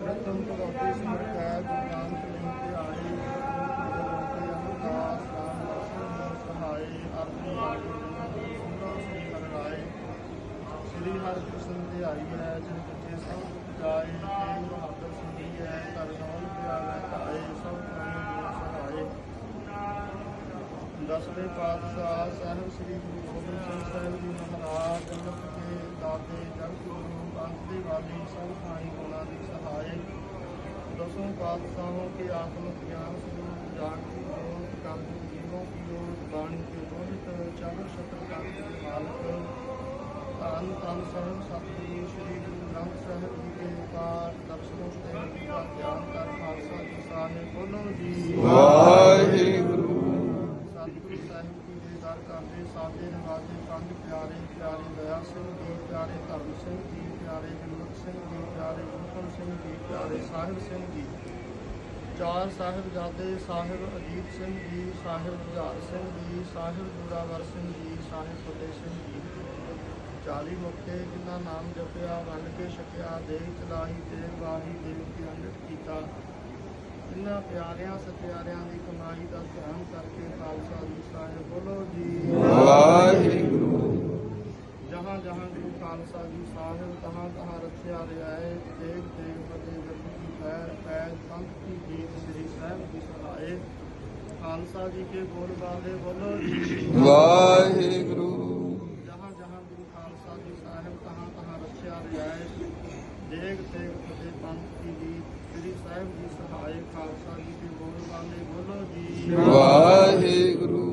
ਪ੍ਰਥਮ ਭਗਵਤੀ ਸਿਮਰ ਕੈ ਗੁਰੂ ਨਾਨਕ ਲਿੰਗ ਤੇ ਆਏ ਤੇ ਅਮਰਦਾਸ ਰਾਮ ਦਾਸ ਸਹਾਇ ਅਰਜੀ ਆਗੇ ਸੁੰਦਰ ਸ੍ਰੀ ਹਰਿ ਰਾਏ ਸ੍ਰੀ ਹਰਿਕ੍ਰਿਸ਼ਨ ਤੇ ਆਈ ਹੈ ਜਿਨ ਬੱਚੇ ਸਭ ਜਾਏ ਤੇ ਬਹਾਦਰ ਸੁਣੀ ਹੈ ਕਰਨੌਲ ਪਿਆਵੇ ਤਾਏ ਸਭ ਕਾਇ ਗੁਰੂ ਸਹਾਏ ਦਸਵੇਂ ਪਾਤਸ਼ਾਹ ਸਾਹਿਬ ਸ੍ਰੀ ਗੁਰੂ ਗੋਬਿੰਦ ਸਿੰਘ ਸਾਹਿਬ ਜੀ ਮਹਾਰਾਜ ਦੇ ਦਾਤੇ ਜਗਤਿਗੁਰੂ ਪੰਥ ਦੇ ਵਾਲੀ ਸਭ ਥਾਈ ਗੁਣਾ ਦੀ ਸਹਾਇਕ ਦਸਵੇਂ ਪਾਤਸ਼ਾਹੋਂ ਕੇ ਆਤਮਿਕ ਗਿਆਨ ਸਰੂਪ ਜਾਗਤੀ ਜੋਤ ਕਰਮ ਜੀਵੋਂ ਕੀ ਜੋਤ ਬਾਣੀ ਕੇ ਰੋਹਿਤ ਚਾਰ ਸ਼ਤਰ ਕਰਮ ਦੇ ਮਾਲਕ। ਧੰਨ ਧੰਨ ਸਰਬ ਸਤਿ ਸ੍ਰੀ ਗੁਰੂ ਗ੍ਰੰਥ ਸਾਹਿਬ ਜੀ ਦੇ ਪਾਠ ਦਰਸ਼ਨੋਂ ਤੇ ਗਿਆਨ ਕਰ ਖਾਲਸਾ ਜੀ ਸਾਹਿਬ ਬੋਲੋ ਜੀ। ਵਾਹ ਸਿੰਘ ਜੀ, ਪਿਆਰੇ ਗੁਰਮੁਖ ਸਿੰਘ ਜੀ, ਪਿਆਰੇ ਗੁਰਪਨ ਸਿੰਘ ਜੀ, ਪਿਆਰੇ ਸਾਹਿਬ ਸਿੰਘ ਜੀ। ਚਾਰ ਸਾਹਿਬਜ਼ਾਦੇ, ਸਾਹਿਬ ਅਜੀਤ ਸਿੰਘ ਜੀ, ਸਾਹਿਬ ਜੁਝਾਰ ਸਿੰਘ ਜੀ, ਸਾਹਿਬ ਗੁਰਾਵਰ ਸਿੰਘ ਜੀ, ਸਾਹਿਬ ਫਤਿਹ ਸਿੰਘ ਜੀ। 40 ਮੁਕਤੇ ਜਿਨ੍ਹਾਂ ਨਾਮ ਜਪਿਆ, ਵੰਡ ਕੇ ਛਕਿਆ, ਦੇਹ ਚਲਾਈ ਤੇ ਵਾਹੀ ਦੇਵ ਕੇ ਅੰਮ੍ਰਿਤ ਕੀਤਾ। ਇਹਨਾਂ ਪਿਆਰਿਆਂ ਸਤਿਆਰਿਆਂ ਦੀ ਕਮਾਈ ਦਾ ਧਿਆਨ ਕਰਕੇ ਖਾਲਸਾ ਜੀ ਸਾਹਿਬ ਬੋਲੋ ਜੀ। ਵਾਹਿਗੁਰੂ। ਜਹਾਂ ਜਹਾਂ ਗੁਰੂ ਖਾਲਸਾ ਜੀ ਸਾਹਿਬ ਤਹਾਂ ਤਹਾਂ ਰਖਿਆ ਰਿਆਏ ਦੇਖ ਦੇਖ ਗੱਦੀ ਕੀ ਪੈਰ ਪੈਰ ਸੰਤ ਕੀ ਜੀਤ ਸ੍ਰੀ ਸਾਹਿਬ ਜੀ ਸਹਾਏ ਖਾਲਸਾ ਜੀ ਕੇ ਬੋਲ ਬਾਲੇ ਬੋਲੋ। ਜੀ ਵਾਹਿਗੁਰੂ। ਜਹਾਂ ਜਹਾਂ ਗੁਰੂ ਖਾਲਸਾ ਜੀ ਸਾਹਿਬ ਤਹਾਂ ਤਹਾਂ ਰਖਿਆ ਰਿਆਏ ਦੇਖ ਦੇਖ ਫਤਿਹ ਪੰਥ ਕੀ ਜੀਤ ਸ੍ਰੀ ਸਾਹਿਬ ਜੀ ਸਹਾਏ ਖਾਲਸਾ ਜੀ ਕੇ ਬੋਲ ਬਾਲੇ ਬੋਲੋ ਜੀ ਵਾਹਿਗੁਰੂ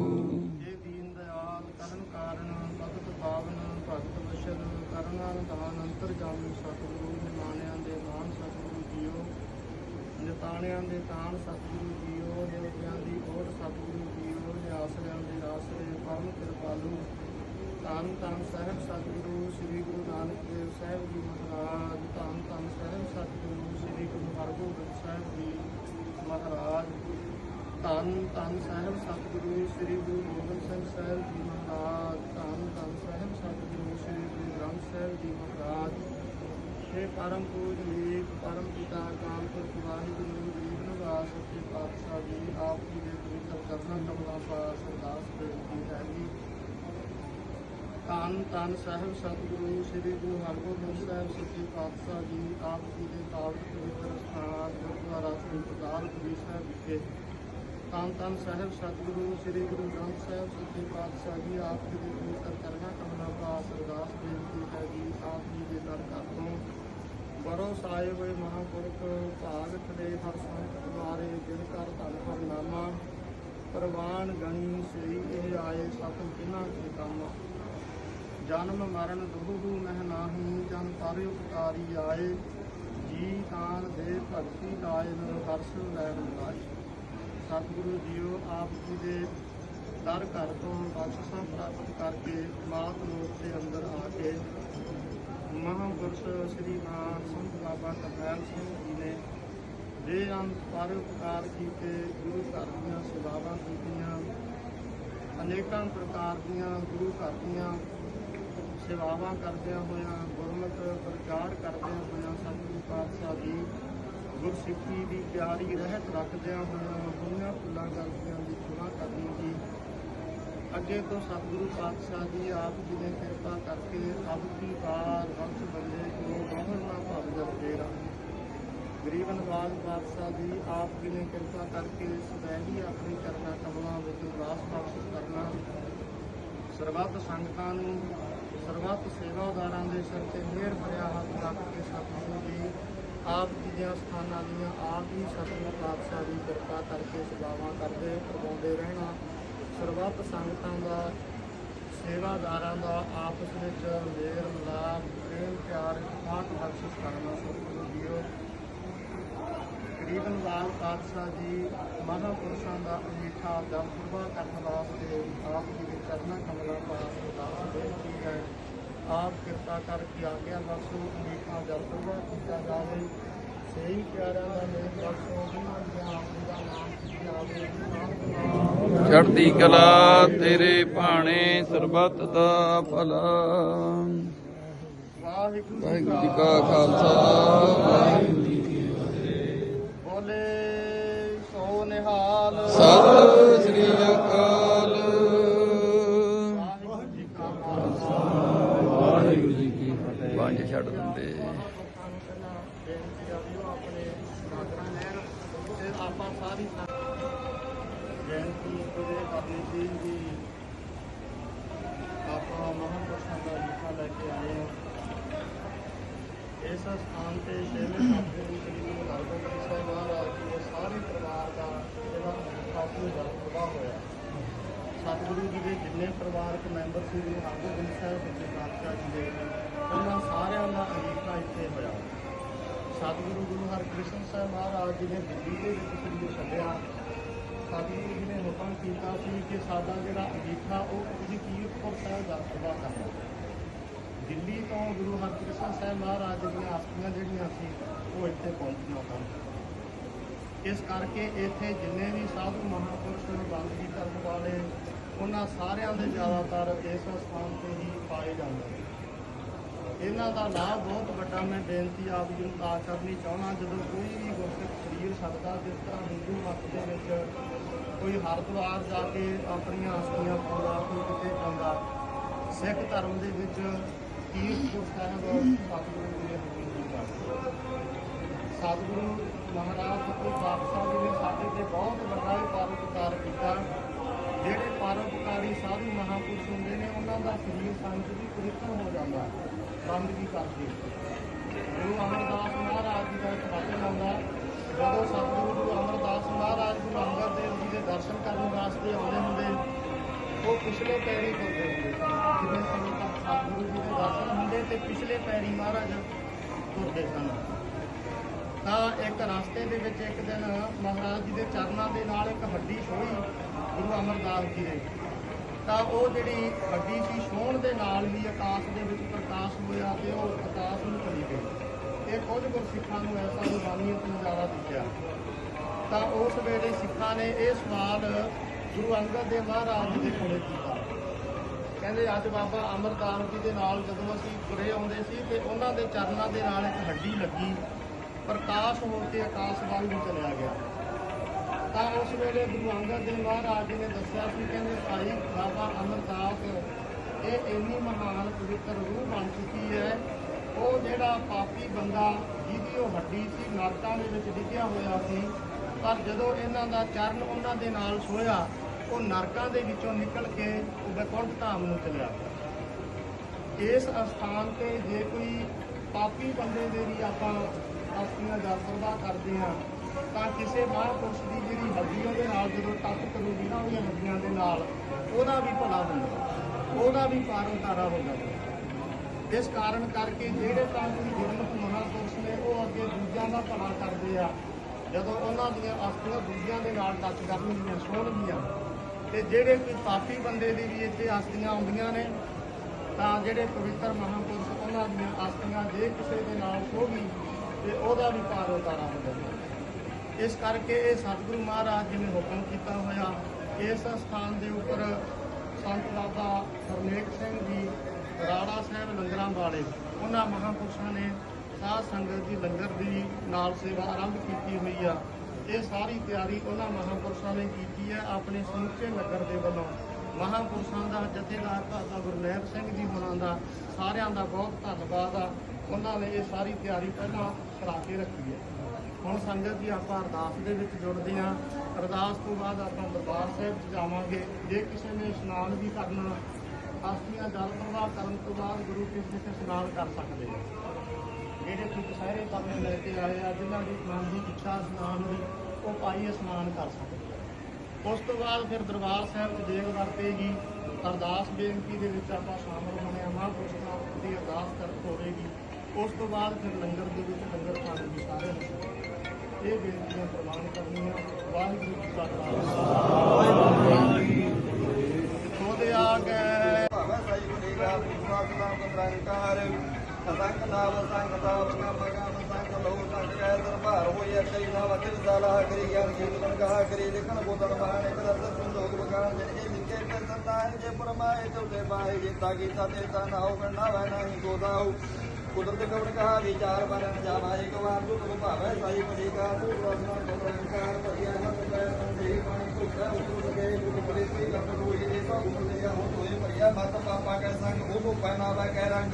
ਇਹ ਦੀਨ ਦਇਆਲ ਕਰਨ ਕਾਰਨ ਭਗਤ ਪਾਵਨ ਭਗਤ ਵਸ਼ਲ ਕਰਨਾ ਦਾਨ ਅੰਤਰ ਜਾਮੀ ਸਤਿਗੁਰੂ ਨਿਮਾਣਿਆਂ ਦੇ ਮਾਨ ਸਤਿਗੁਰੂ ਜੀਓ ਨਿਤਾਣਿਆਂ ਦੇ ਤਾਣ ਸਤਿਗੁਰੂ ਜੀਓ ਨਿਵਤਿਆਂ ਦੀ ਓਟ ਸਤਿਗੁਰੂ ਜੀਓ ਨਿਆਸਰਿਆਂ ਦੇ ਆਸਰੇ ਚਾਲੂ ਧੰਨ ਧੰਨ ਸਾਹਿਬ ਸਤਿਗੁਰੂ ਸ੍ਰੀ ਗੁਰੂ ਨਾਨਕ ਦੇਵ ਸਾਹਿਬ ਜੀ ਮਹਾਰਾਜ। ਧੰਨ ਧੰਨ ਸਾਹਿਬ ਸਤਿਗੁਰੂ ਸ੍ਰੀ ਗੁਰੂ ਹਰਗੋਬਿੰਦ ਸਾਹਿਬ ਜੀ ਮਹਾਰਾਜ। ਧੰਨ ਧੰਨ ਸਾਹਿਬ ਸਤਿਗੁਰੂ ਸ੍ਰੀ ਗੁਰੂ ਗੋਬਿੰਦ ਸਿੰਘ ਸਾਹਿਬ ਜੀ ਮਹਾਰਾਜ। ਧੰਨ ਧੰਨ ਸਾਹਿਬ ਸਤਿਗੁਰੂ ਸ੍ਰੀ ਗੁਰੂ ਗ੍ਰੰਥ ਸਾਹਿਬ ਜੀ ਮਹਾਰਾਜ। ਸ਼੍ਰੀ ਪਰਮ ਪੂਜ ਲੀਕ ਪਰਮ ਪਿਤਾ ਕਾਲ ਪੁਰਖ ਵਾਹਿਗੁਰੂ ਜੀ ਨਿਵਾਸ ਸੱਚੇ ਪਾਤਸ਼ਾਹ ਜੀ, ਆਪ ਜੀ ਦੇ ਪਵਿੱਤਰ ਚਰਨਾਂ ਕਮਲਾਂ ਪਾਸ ਅਰਦਾਸ ਬੇਨਤੀ ਹੈ ਜੀ। ਧੰਨ ਧੰਨ ਸਾਹਿਬ ਸਤਿਗੁਰੂ, ਸ੍ਰੀ ਗੁਰੂ ਹਰਗੋਬਿੰਦ ਸਾਹਿਬ ਸੱਚੇ ਪਾਤਸ਼ਾਹ ਜੀ, ਆਪ ਜੀ ਦੇ ਪਾਵਨ ਪਵਿੱਤਰ ਸਥਾਨ ਗੁਰਦੁਆਰਾ ਸ੍ਰੀ ਪਤਾਲਪੁਰੀ ਸਾਹਿਬ ਵਿਖੇ। ਧੰਨ ਧੰਨ ਸਾਹਿਬ ਸਤਿਗੁਰੂ, ਸ੍ਰੀ ਗੁਰੂ ਗ੍ਰੰਥ ਸਾਹਿਬ ਸੱਚੇ ਪਾਤਸ਼ਾਹ ਜੀ, ਆਪ ਜੀ ਦੇ ਪਵਿੱਤਰ ਚਰਨਾਂ ਕਮਲਾਂ ਪਾਸ ਅਰਦਾਸ ਬੇਨਤੀ ਹੈ ਜੀ, ਆਪ ਜੀ ਦੇ ਦਰ ਘਰ ਤੋਂ। ਬਰੋ ਸਾਏ ਹੋਏ ਮਹਾਂਪੁਰਖ ਭਾਗ ਦੇ ਹਰ ਸੰਤ ਦੁਆਰੇ ਜਿਨ ਕਰ ਧਨ ਹਰ ਨਾਮਾ। ਪ੍ਰਵਾਨ ਗਣੀ ਸ੍ਰੀ ਇਹ ਆਏ ਸਤਿ ਕਿਨਾ ਕੇ ਕੰਮ। ਜਨਮ ਮਰਨ ਦੁਹੂ ਮਹਿ ਨਾਹੀ, ਜਨ ਪਰ ਉਪਕਾਰੀ ਆਏ। ਜੀ ਤਾਨ ਦੇ ਭਗਤੀ ਲਾਇਨ ਹਰਸ ਲੈਣ ਲਾਈ ਸਤਿਗੁਰੂ ਜੀਓ, ਆਪ ਜੀ ਦੇ ਦਰ ਘਰ ਤੋਂ ਬਖਸ਼ਿਸ਼ਾਂ ਪ੍ਰਾਪਤ ਕਰਕੇ ਮਾਤ ਲੋਕ ਦੇ ਅੰਦਰ ਆ ਕੇ ਮਹਾਂਪੁਰਸ਼ ਸ੍ਰੀ ਮਾਨ ਸੰਤ ਬਾਬਾ ਕਰਨੈਲ ਸਿੰਘ ਜੀ ਨੇ ਦੇ ਅੰਤ ਪਰ ਕੀਤੇ, ਗੁਰੂ ਘਰ ਦੀਆਂ ਸੇਵਾਵਾਂ ਕੀਤੀਆਂ, ਅਨੇਕਾਂ ਪ੍ਰਕਾਰ ਦੀਆਂ ਗੁਰੂ ਘਰ ਦੀਆਂ ਸੇਵਾਵਾਂ ਕਰਦਿਆਂ ਹੋਇਆਂ, ਗੁਰਮਤ ਪ੍ਰਚਾਰ ਕਰਦਿਆਂ ਹੋਇਆਂ ਸਤਿਗੁਰੂ ਪਾਤਸ਼ਾਹ ਦੀ ਗੁਰਸਿੱਖੀ ਦੀ ਪਿਆਰੀ ਰਹਿਤ ਰੱਖਦਿਆਂ ਹੋਇਆਂ ਦੁਨੀਆਂ ਫੁੱਲਾਂ ਗਲਤੀਆਂ ਦੀ ਖਿਮਾ ਕਰਨੀ ਜੀ ਅੱਗੇ ਤੋਂ ਸਤਿਗੁਰੂ ਪਾਤਸ਼ਾਹ ਜੀ ਆਪ ਜੀ ਨੇ ਕਿਰਪਾ ਕਰਕੇ ਅਬ ਕੀ ਬਾਰ ਵਕਤ ਬੰਦੇ ਕੋ ਬਹੁਤ ਨਾ ਭਵ ਜਲ ਤੇਰਾ ਗਰੀਬ ਨਵਾਜ਼ ਪਾਤਸ਼ਾਹ ਜੀ ਆਪ ਜੀ ਨੇ ਕਿਰਪਾ ਕਰਕੇ ਸਵੈਹੀ ਆਪਣੇ ਚਰਨਾਂ ਕਮਲਾਂ ਵਿੱਚ ਵਾਸ ਬਖਸ਼ ਕਰਨਾ। ਸਰਬੱਤ ਸੰਗਤਾਂ ਨੂੰ ਸਰਬੱਤ ਸੇਵਾਦਾਰਾਂ ਦੇ ਸਿਰ ਤੇ ਮਿਹਰ ਭਰਿਆ ਹੱਥ ਰੱਖ ਕੇ ਸਤਿਗੁਰੂ ਜੀ, ਆਪ ਜੀ ਦੀਆਂ ਸਥਾਨਾਂ ਦੀਆਂ, ਆਪ ਹੀ ਸਤਿਗੁਰੂ ਪਾਤਸ਼ਾਹ ਦੀ ਕਿਰਪਾ ਕਰਕੇ ਸੇਵਾਵਾਂ ਕਰਦੇ, ਕਰਵਾਉਂਦੇ ਰਹਿਣਾ। ਸਰਬੱਤ ਸੰਗਤਾਂ ਦਾ, ਸੇਵਾਦਾਰਾਂ ਦਾ ਆਪਸ ਵਿੱਚ ਮੇਲ ਮਿਲਾਪ ਪ੍ਰੇਮ ਪਿਆਰ ਖਾਕ ਬਖਸ਼ਿਸ਼ ਕਰਨਾ ਸਤਿਗੁਰੂ ਜੀਓ। ਗਰੀਬ ਲਾਲ ਪਾਤਸ਼ਾਹ ਜੀ, ਮਹਾਂਪੁਰਸ਼ਾਂ ਦਾ ਅਮੀਠਾ ਦਮ ਪੂਰਾ ਕਰਨ ਵਾਸਤੇ ਆਪ ਜੀ ਦੇ ਚਰਨਾਂ ਕਮਲਾਂ ਪਾਸ ਅਰਦਾਸ ਬੇਨਤੀ ਹੈ ਆਪ ਕਿਰਪਾ ਕਰਕੇ ਆਗਿਆ ਅਮੀਠਾ ਜਲ ਪੂਰਾ ਕੀਤਾ ਜਾਵੇ ਸਹੀ ਪਿਆਰਿਆਂ ਦਾ ਮੇਲ ਬਖਸ਼ੋ ਜਿਨ੍ਹਾਂ ਦੇ ਨਾਮ ਜਾਵੇ ਚੜ੍ਹਦੀ ਕਲਾ ਤੇਰੇ ਭਾਣੇ ਸਰਬੱਤ ਦਾ ਭਲਾ। ਵਾਹਿਗੁਰੂ ਜੀ ਕਾ ਖਾਲਸਾ ਵਾਹਿਗੁਰੂ ਜੀ ਕੀ ਬੋਲੇ ਸੋ ਨਿਹਾਲ। ਸਤਿ ਸ੍ਰੀ ਅਕਾਲ। ਆਪਾਂ ਮਹਾਂਪੁਰਖਾਂ ਦਾ ਲਿਖਾ ਲੈ ਕੇ ਆਏ ਹਾਂ ਇਸ ਸਥਾਨ ਤੇ ਛੇਵੇਂ ਸਾਧੂ ਸ੍ਰੀ ਗੁਰੂ ਹਰਗੋਬਿੰਦ ਸਾਹਿਬ ਮਹਾਰਾਜ ਜੀ ਦੇ ਸਾਰੇ ਪਰਿਵਾਰ ਦਾ ਜਿਹੜਾ ਕਾਫੀ ਵਰਤਦਾ ਹੋਇਆ ਸਤਿਗੁਰੂ ਜੀ ਦੇ ਜਿੰਨੇ ਪਰਿਵਾਰਕ ਮੈਂਬਰ ਸੀ ਗੁਰੂ ਹਰਗੋਬਿੰਦ ਸਾਹਿਬ ਜੀ ਪਾਤਸ਼ਾਹ ਜੀ ਦੇ ਉਹਨਾਂ ਸਾਰਿਆਂ ਦਾ ਅਨੀਕਾ ਇੱਥੇ ਹੋਇਆ ਸਤਿਗੁਰੂ ਗੁਰੂ ਹਰਕ੍ਰਿਸ਼ਨ ਸਾਹਿਬ ਮਹਾਰਾਜ ਜੀ ਨੇ ਦਿੱਲੀ ਦੇ ਵਿੱਚ ਸ੍ਰੀ ਛੱਡਿਆ ਸਾਡੀ ਜੀ ਨੇ ਹੁਕਮ ਕੀਤਾ ਸੀ ਕਿ ਸਾਡਾ ਜਿਹੜਾ ਅਜੀਠਾ, ਉਹ ਤੁਸੀਂ ਕੀਰਤਪੁਰ ਸਾਹਿਬ ਦਾ ਸਭਾ ਕਰਨਾ ਦਿੱਲੀ ਤੋਂ ਗੁਰੂ ਹਰਕ੍ਰਿਸ਼ਨ ਸਾਹਿਬ ਮਹਾਰਾਜ ਜੀ ਦੀਆਂ ਅਸਥੀਆਂ ਜਿਹੜੀਆਂ ਸੀ, ਉਹ ਇੱਥੇ ਪਹੁੰਚੀਆਂ ਸਨ। ਇਸ ਕਰਕੇ ਇੱਥੇ ਜਿੰਨੇ ਵੀ ਸਾਧੂ ਮਹਾਂਪੁਰਸ਼ ਬੰਦਗੀ ਕਰਨ ਵਾਲੇ ਉਹਨਾਂ ਸਾਰਿਆਂ ਦੇ ਜ਼ਿਆਦਾਤਰ ਇਸ ਸਥਾਨ ਤੇ ਹੀ ਪਾਏ ਜਾਂਦੇ ਨੇ। ਇਹਨਾਂ ਦਾ ਲਾਭ ਬਹੁਤ ਵੱਡਾ, ਮੈਂ ਬੇਨਤੀ ਆਪ ਜੀ ਨੂੰ ਤਾਂ ਕਰਨੀ ਚਾਹਣਾ ਜਦੋਂ ਕੋਈ ਵੀ ਗੁਰਸਿੱਖ ਸਰੀਰ ਛੱਡਦਾ ਜਿਸ ਤਰ੍ਹਾਂ ਹਿੰਦੂ ਮਤ ਦੇ ਵਿੱਚ ਕੋਈ ਹਰਿਦੁਆਰ ਜਾ ਕੇ ਆਪਣੀਆਂ ਅਸਥੀਆਂ ਪਾਉਂਦਾ ਕੋਈ ਕਿਤੇ ਜਾਂਦਾ। ਸਿੱਖ ਧਰਮ ਦੇ ਵਿੱਚ ਕੀਰਤਪੁਰ ਸਾਹਿਬ ਸਤਿਗੁਰੂ ਜੀ ਨੇ? ਸਤਿਗੁਰੂ ਮਹਾਰਾਜ ਸਤਿਗੁਰੂ ਪਾਤਸ਼ਾਹ ਜੀ ਨੇ ਸਾਡੇ ਤੇ ਬਹੁਤ ਵੱਡਾ ਇਹ ਪਰਉਪਕਾਰ ਕੀਤਾ। ਜਿਹੜੇ ਪਰਉਪਕਾਰੀ ਸਾਧੂ ਮਹਾਂਪੁਰਸ਼ ਹੁੰਦੇ ਨੇ, ਉਹਨਾਂ ਦਾ ਸਰੀਰ ਸੰਤ ਵੀ ਪਵਿੱਤਰ ਹੋ ਜਾਂਦਾ। ਬੰਦਗੀ ਕਰਕੇ ਗੁਰੂ ਪੈਰੀ ਤੁਰਦੇ ਹੁੰਦੇ ਸਨ ਜਿਵੇਂ ਸਮੇਂ ਸਤਿਗੁਰੂ ਜੀ ਦੇ ਦਰਸ਼ਨ ਹੁੰਦੇ ਤੇ ਪਿਛਲੇ ਪੈਰੀ ਮਹਾਰਾਜ ਤੁਰਦੇ ਸਨ। ਤਾਂ ਇੱਕ ਰਸਤੇ ਦੇ ਵਿੱਚ ਇੱਕ ਦਿਨ ਮਹਾਰਾਜ ਜੀ ਦੇ ਚਰਨਾਂ ਦੇ ਨਾਲ ਇੱਕ ਹੱਡੀ ਛੋਈ ਗੁਰੂ ਅਮਰਦਾਸ ਜੀ ਦੇ। ਤਾਂ ਉਹ ਜਿਹੜੀ ਹੱਡੀ ਸੀ ਛੋਣ ਦੇ ਨਾਲ ਵੀ ਆਕਾਸ਼ ਦੇ ਵਿੱਚ ਪ੍ਰਕਾਸ਼ ਹੋਇਆ ਤੇ ਉਹ ਆਕਾਸ਼ ਨੂੰ ਚਲੀ ਗਈ। ਇਹ ਕੁਝ ਗੁਰਸਿੱਖਾਂ ਨੂੰ ਐਸਾ ਰੂਹਾਨੀਅਤ ਨਜ਼ਾਰਾ ਦਿੱਤਾ ਤਾਂ ਉਸ ਵੇਲੇ ਸਿੱਖਾਂ ਨੇ ਇਹ ਸਵਾਲ ਗੁਰੂ ਅੰਗਦ ਦੇਵ ਮਹਾਰਾਜ ਜੀ ਦੇ ਕੋਲੇ ਕੀਤਾ। ਕਹਿੰਦੇ ਅੱਜ ਬਾਬਾ ਅਮਰਦਾਸ ਜੀ ਦੇ ਨਾਲ ਜਦੋਂ ਅਸੀਂ ਤੁਰੇ ਆਉਂਦੇ ਸੀ ਤੇ ਉਹਨਾਂ ਦੇ ਚਰਨਾਂ ਦੇ ਨਾਲ ਇੱਕ ਹੱਡੀ ਲੱਗੀ, ਪ੍ਰਕਾਸ਼ ਹੋ ਕੇ ਆਕਾਸ਼ ਵੱਲ ਨੂੰ ਚਲਿਆ ਗਿਆ। ਤਾਂ ਉਸ ਵੇਲੇ ਗੁਰੂ ਅੰਗਦ ਦੇਵ ਮਹਾਰਾਜ ਜੀ ਨੇ ਦੱਸਿਆ ਸੀ, ਕਹਿੰਦੇ ਭਾਈ ਬਾਬਾ ਅਮਰਦਾਸ ਇਹ ਇੰਨੀ ਮਹਾਨ ਪਵਿੱਤਰ ਰੂਹ ਬਣ ਚੁੱਕੀ ਹੈ। ਉਹ ਜਿਹੜਾ ਪਾਪੀ ਬੰਦਾ ਜਿਹਦੀ ਉਹ ਹੱਡੀ ਸੀ, ਨਰਕਾਂ ਦੇ ਵਿੱਚ ਡਿੱਗਿਆ ਹੋਇਆ ਸੀ, ਪਰ ਜਦੋਂ ਇਹਨਾਂ ਦਾ ਚਰਨ ਉਹਨਾਂ ਦੇ ਨਾਲ ਸੋਇਆ ਉਹ ਨਰਕਾਂ ਦੇ ਵਿੱਚੋਂ ਨਿਕਲ ਕੇ ਵੈਕੁੰਠ ਧਾਮ ਨੂੰ ਚਲਿਆ। ਇਸ ਅਸਥਾਨ ਤੇ ਜੇ ਕੋਈ ਪਾਪੀ ਬੰਦੇ ਦੇ ਵੀ ਆਪਾਂ ਅਸਤੀਆਂ ਦਾ ਸਰਦਾ ਕਰਦੇ ਹਾਂ, ਤਾਂ ਕਿਸੇ ਮਹਾਂਪੁਰਸ਼ ਦੀ ਜਿਹੜੀ ਹੱਡੀ ਉਹਦੇ ਨਾਲ ਜਦੋਂ ਟੱਚ ਕਰੂਗੀ ਨਾ ਉਹਦੀਆਂ ਹੱਡੀਆਂ ਦੇ ਨਾਲ, ਉਹਦਾ ਵੀ ਭਲਾ ਹੁੰਦਾ, ਉਹਦਾ ਵੀ ਪਾਰਨ ਤਾਰਾ ਹੋ ਜਾਂਦਾ ਇਸ ਕਾਰਨ ਕਰਕੇ ਜਿਹੜੇ ਤਾਂ ਕੋਈ ਗੁਰਮੁਖ ਮਹਾਂਪੁਰਸ਼ ਨੇ ਉਹ ਅੱਗੇ ਦੂਜਿਆਂ ਦਾ ਭਲਾ ਕਰਦੇ ਆ, ਜਦੋਂ ਉਹਨਾਂ ਦੀਆਂ ਅਸਤੀਆਂ ਦੂਜਿਆਂ ਦੇ ਨਾਲ ਟੱਚ ਕਰਨਗੀਆਂ ਸੋਹਣਗੀਆਂ ਤੇ ਜਿਹੜੇ ਕੋਈ ਪਾਪੀ ਬੰਦੇ ਦੀ ਵੀ ਇੱਥੇ ਅਸਤੀਆਂ ਆਉਂਦੀਆਂ ਨੇ, ਤਾਂ ਜਿਹੜੇ ਪਵਿੱਤਰ ਮਹਾਂਪੁਰਸ਼ ਉਹਨਾਂ ਦੀਆਂ ਆਸਤੀਆਂ ਜੇ ਕਿਸੇ ਦੇ ਨਾਲ ਹੋ ਗਈ, ਤੇ ਉਹਦਾ ਵੀ ਪਾਰ ਉਤਾਰਾ ਹੋ। ਜਾਂਦਾ ਇਸ ਕਰਕੇ ਇਹ ਸਤਿਗੁਰੂ ਮਹਾਰਾਜ ਜੀ ਨੇ ਹੁਕਮ ਕੀਤਾ ਹੋਇਆ, ਇਸ ਸਥਾਨ ਦੇ ਉੱਪਰ ਸੰਤ ਬਾਬਾ ਹਰਨੇਕ ਸਿੰਘ ਜੀ, ਰਾੜਾ ਸਾਹਿਬ ਲੰਗਰਾਂ ਵਾਲੇ, ਉਹਨਾਂ ਮਹਾਂਪੁਰਸ਼ਾਂ ਨੇ ਸਾਧ ਸੰਗਤ ਦੀ ਲੰਗਰ ਦੀ ਨਾਲ ਸੇਵਾ ਆਰੰਭ ਕੀਤੀ ਹੋਈ ਆ। ਇਹ ਸਾਰੀ ਤਿਆਰੀ ਉਹਨਾਂ ਮਹਾਂਪੁਰਸ਼ਾਂ ਨੇ ਕੀਤੀ ਹੈ ਆਪਣੇ ਸਮੁੱਚੇ ਨਗਰ ਦੇ ਵੱਲੋਂ। ਮਹਾਂਪੁਰਸ਼ਾਂ ਦਾ, ਜਥੇਦਾਰ ਭਾਸਾ ਗੁਰਨੈਬ ਸਿੰਘ ਜੀ ਹੋਣਾ ਦਾ, ਸਾਰਿਆਂ ਦਾ ਬਹੁਤ ਧੰਨਵਾਦ ਆ। ਉਹਨਾਂ ਨੇ ਇਹ ਸਾਰੀ ਤਿਆਰੀ ਪਹਿਲਾਂ ਕਰਾ ਕੇ ਰੱਖੀ ਹੈ। ਹੁਣ ਸੰਗਤ ਜੀ ਆਪਾਂ ਅਰਦਾਸ ਦੇ ਵਿੱਚ ਜੁੜਦੇ ਹਾਂ। ਅਰਦਾਸ ਤੋਂ ਬਾਅਦ ਆਪਾਂ ਦਰਬਾਰ ਸਾਹਿਬ 'ਚ ਜਾਵਾਂਗੇ। ਜੇ ਕਿਸੇ ਨੇ ਇਸ਼ਨਾਨ ਵੀ ਕਰਨਾ ਆਸਤੀਆਂ ਜਲ ਪ੍ਰਵਾਹ ਕਰਨ ਤੋਂ ਬਾਅਦ ਗੁਰੂ ਕੇ ਵਿੱਚ ਇਸ਼ਨਾਨ ਕਰ ਸਕਦੇ ਆ। ਜਿਹੜੇ ਕੋਈ ਸਾਰੇ ਕਰਨੇ ਲੈ ਕੇ ਆਏ ਆ, ਜਿਨ੍ਹਾਂ ਦੀ ਮਨ ਦੀ ਇੱਛਾ ਇਸ਼ਨਾਨ ਦੀ, ਉਹ ਭਾਈ ਇਸ਼ਨਾਨ ਕਰ ਸਕਦੇ ਉਸ ਤੋਂ ਬਾਅਦ ਫਿਰ ਦਰਬਾਰ ਸਾਹਿਬ 'ਚ ਦੇਗ ਵਰਤੇਗੀ। ਅਰਦਾਸ ਬੇਨਤੀ ਦੇ ਵਿੱਚ ਆਪਾਂ ਸ਼ਾਮਲ ਹੋਣੇ ਆ, ਮਹਾਂਪੁਰਸ਼ਾਂ ਦੀ ਅਰਦਾਸ ਕਰ ਹੋਵੇਗੀ। ਉਸ ਤੋਂ ਬਾਅਦ ਫਿਰ ਲੰਗਰ ਦੇ ਵਿੱਚ ਲੰਗਰ ਪਾਣੀ ਦੀ ਸਾਰੇ ਇਹ ਬੇਨਤੀਆਂ ਪ੍ਰਵਾਨ ਕਰਨੀਆਂ। ਵਾਹਿਗੁਰੂ ਜੀ ਕਾ ਖਾਲਸਾ। ਵਾਹਿਗੁਰੂ ਜੀ ਕੀ ਫਤਿਹ ਉਹਦੇ ਆ ਗਏ। ਭਾਵੇਂ ਸਾਈ ਗੁਨੀਗਾ ਵਿਸ਼ਵਾਸ ਨਾਮ ਕੰਦਰੰਕਾਰ ਅਸੰਖ ਨਾਮ ਸੰਖ ਤਾਪ ਕਮ ਕਮ ਸੰਖ ਲੋ ਸੰਖ ਕੈ ਦਰਬਾਰ ਕਰੀ ਅਕਰੀ ਨਾ ਵਚਨ ਸਾਲਾ ਕਰੀ ਗਿਆਨ ਜੀਤ ਕਹਾ ਕਰੀ ਲਿਖਣ ਬੋਲਣ ਬਾਣ ਇੱਕ ਦਰਦ ਸੰਜੋਗ ਬਗਾਨ ਜਨ ਇਹ ਲਿਖੇ ਤੇ ਸੰਤਾਨ ਜੇ ਪਰਮਾਏ ਤੁਦੇ ਬਾਏ ਜੇ ਤਾ ਕੀਤਾ ਤੇ ਤਾ ਨਾ ਕਰਨਾ ਵੈ ਨਹੀਂ ਗੋਦਾਉ ਕੁਦਰਤ ਕਵਣ ਕਹਾ, ਵਿਚਾਰ ਬਰਨ ਜਾਵਾ, ਇੱਕ ਵਾਰ ਤੂੰ ਤੁਮ ਭਾਵੈ ਸਾਈ ਪੜੀ ਕਾ ਤੂੰ ਰਸਨਾ ਕੋਰੰਕਾਰ ਭਜਿਆ ਹੱਥ ਪੈ ਸੰਦੇ ਪਾਣੀ ਭੁੱਖਾ ਉਤਰ ਗਏ ਗੁਰੂ ਬਲੇ ਤੇ ਲੱਖ ਹੋਈ ਦੇ ਸਭ ਮੁੰਡਿਆ ਹੋ ਤੋਏ ਭਰਿਆ ਮਤ ਪਾਪਾ ਕੈ ਸੰਗ, ਉਹ ਪਹਿਨਾਵਾ ਕੈ ਰੰਗ।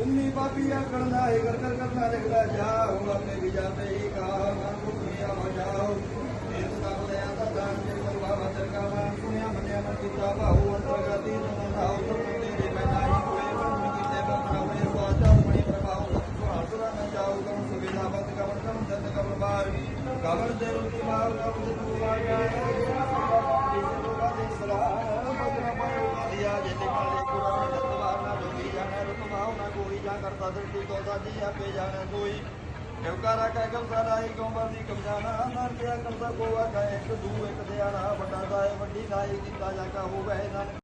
ਉਮਨੀ ਪਾਪੀ ਆਖਣ ਦਾ ਹੈ ਕਰ ਕਰ ਕਰਨਾ ਲਿਖਦਾ ਜਾ ਹੁਣ ਆਪਣੇ ਵਿਜਾ ਤੇ ਹੀ ਕਾ ਮਨ ਨੂੰ ਦੁਨੀਆ ਹੋ ਜਾਓ। ਇਸ ਦਾ ਬਲਿਆ ਦਾ ਦਾਨ ਜੇ ਕਰਵਾ ਵਚਨ ਕਾ ਮਾਨ ਸੁਣਿਆ, ਮੰਨਿਆ ਕਰਤਾ ਦਰਤੀ ਆਪੇ ਜਾਣਾ ਕੋਈ। ਦੇਵਕਾਰਾ ਕੈ ਕਬਜ਼ਾ ਰਾਈ ਗੋਬਰ ਦੀ ਕਮਜ਼ਾਨਾ ਨਾਨਕਿਆ ਕਬਜ਼ਾ ਕੋਆ ਕੈ ਇੱਕ ਦੂ, ਇੱਕ ਦਿਆਣਾ ਵੱਡਾ ਦਾਏ ਵੱਡੀ ਨਾਈ ਕੀਤਾ ਜਾ ਕਾ ਹੋਵੇ ਨਾਨਕ।